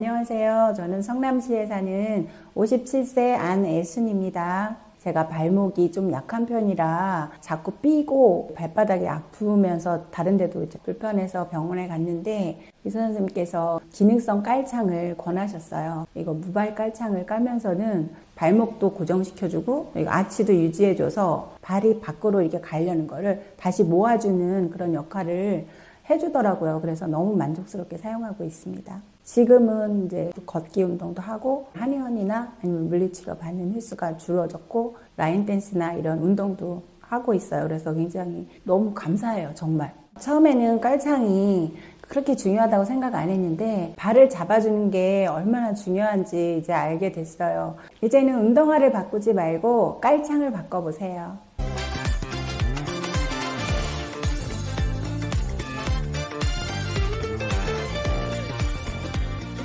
안녕하세요. 저는 성남시에 사는 57세 안애순입니다. 제가 발목이 좀 약한 편이라 자꾸 삐고 발바닥이 아프면서 다른 데도 이제 불편해서 병원에 갔는데 의사 선생님께서 기능성 깔창을 권하셨어요. 이거 무발 깔창을 깔면서는 발목도 고정시켜주고 아치도 유지해줘서 발이 밖으로 이렇게 가려는 거를 다시 모아주는 그런 역할을 해주더라고요. 그래서 너무 만족스럽게 사용하고 있습니다. 지금은 이제 걷기 운동도 하고 한의원이나 아니면 물리치료 받는 횟수가 줄어졌고 라인 댄스나 이런 운동도 하고 있어요. 그래서 굉장히 너무 감사해요. 정말. 처음에는 깔창이 그렇게 중요하다고 생각 안 했는데 발을 잡아주는 게 얼마나 중요한지 이제 알게 됐어요. 이제는 운동화를 바꾸지 말고 깔창을 바꿔보세요.